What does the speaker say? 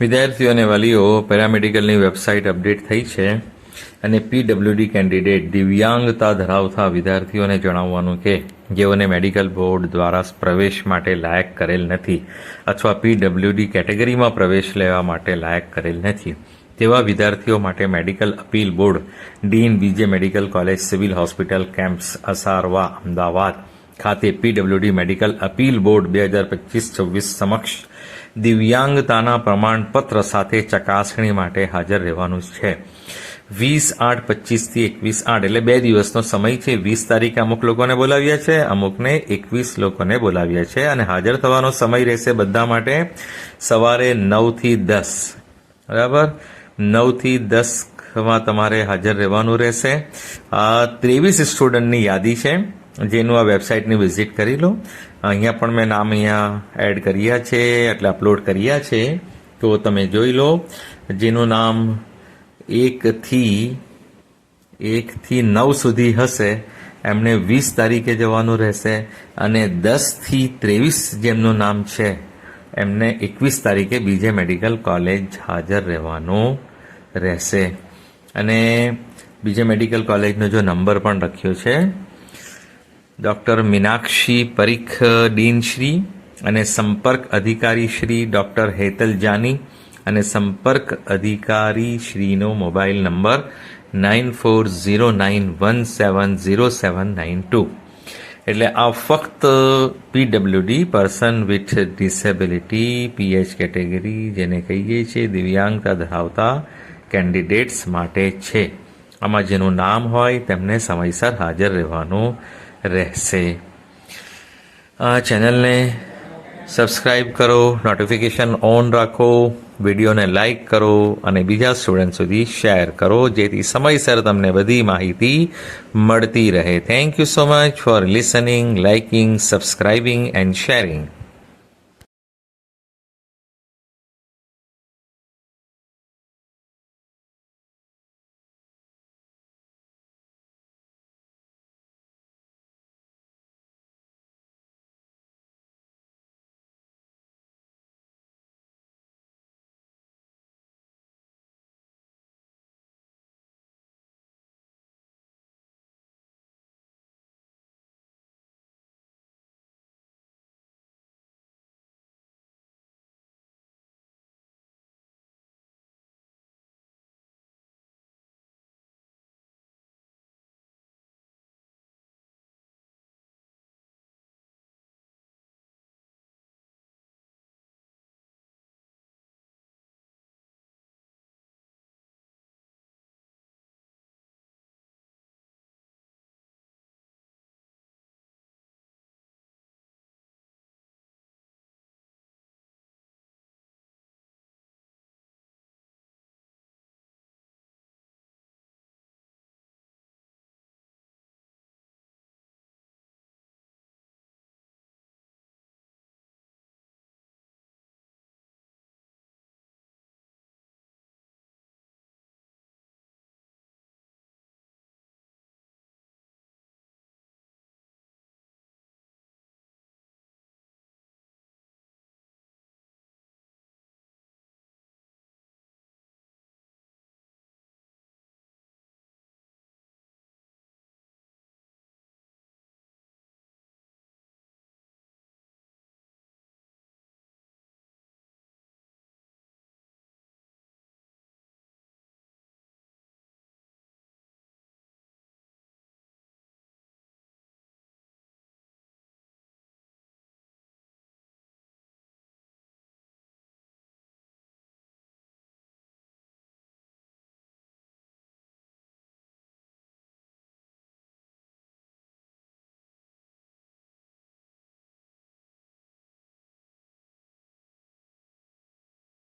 વિદ્યાર્થીઓ અને વાલીઓ પેરામેડિકલની વેબસાઇટ અપડેટ થઈ છે અને પીડબ્લ્યુડી કેન્ડિડેટ દિવ્યાંગતા ધરાવતા વિદ્યાર્થીઓને જણાવવાનું કે જેઓને મેડિકલ બોર્ડ દ્વારા પ્રવેશ માટે લાયક કરેલ નથી અથવા પીડબ્લ્યુડી કેટેગરીમાં પ્રવેશ લેવા માટે લાયક કરેલ નથી. તેવા વિદ્યાર્થીઓ માટે medical appeal board, dean BJ medical college, civil hospital, campus, Asarwa, Ahmedabad ખાતે પીડબ્લ્યુડી મેડિકલ અપીલ બોર્ડ બે હજાર પચીસ છવ્વીસ સમક્ષ દિવ્યાંગતાના પ્રમાણપત્ર સાથે ચકાસણી માટે હાજર રહેવાનું છે. વીસ આઠ પચીસથી એકવીસ આઠ એટલે બે દિવસનો સમય છે. વીસ તારીખે અમુક લોકોને બોલાવ્યા છે, અમુકને એકવીસ લોકોને બોલાવ્યા છે અને હાજર થવાનો સમય રહેશે બધા માટે સવારે નવથી દસ. બરાબર? નવથી દસમાં તમારે હાજર રહેવાનું રહેશે. ત્રેવીસ સ્ટુડન્ટની યાદી છે. જેનું આ વેબસાઇટની વિઝિટ કરી લો. અહીંયા પણ મેં નામ અહીંયા એડ કર્યા છે, એટલે અપલોડ કર્યા છે. તો તમે જોઈ લો, જેનું નામ એકથી એકથી નવ સુધી હશે. એમને વીસ તારીખે જવાનું રહેશે અને દસથી ત્રેવીસ જેમનું નામ છે, એમને એકવીસ તારીખે બીજે મેડિકલ કોલેજ હાજર રહેવાનું રહેશે. અને બીજે મેડિકલ કોલેજનો જો નંબર પણ રાખ્યો છે ડૉક્ટર મીનાક્ષી પરીખ ડીનશ્રી અને સંપર્ક અધિકારી શ્રી ડૉક્ટર હેતલ જાની અને સંપર્ક અધિકારી શ્રીનો mobile number nine four zero nine one seven zero seven nine two. એટલે આ ફક્ત PWD person with disability PH category જેને કહીએ છીએ દિવ્યાંગતા ધરાવતા કેન્ડિડેટ્સ માટે છે. આમાં જેનું નામ હોય તેમને સમયસર હાજર રહેવાનું રહેશે. આ ચેનલને સબસ્ક્રાઈબ કરો, નોટિફિકેશન ઓન રાખો, વિડીયોને લાઇક કરો અને બીજા સ્ટુડન્ટ સુધી શેર કરો, જેથી સમયસર તમને બધી માહિતી મળતી રહે. Thank you so much for listening liking subscribing and sharing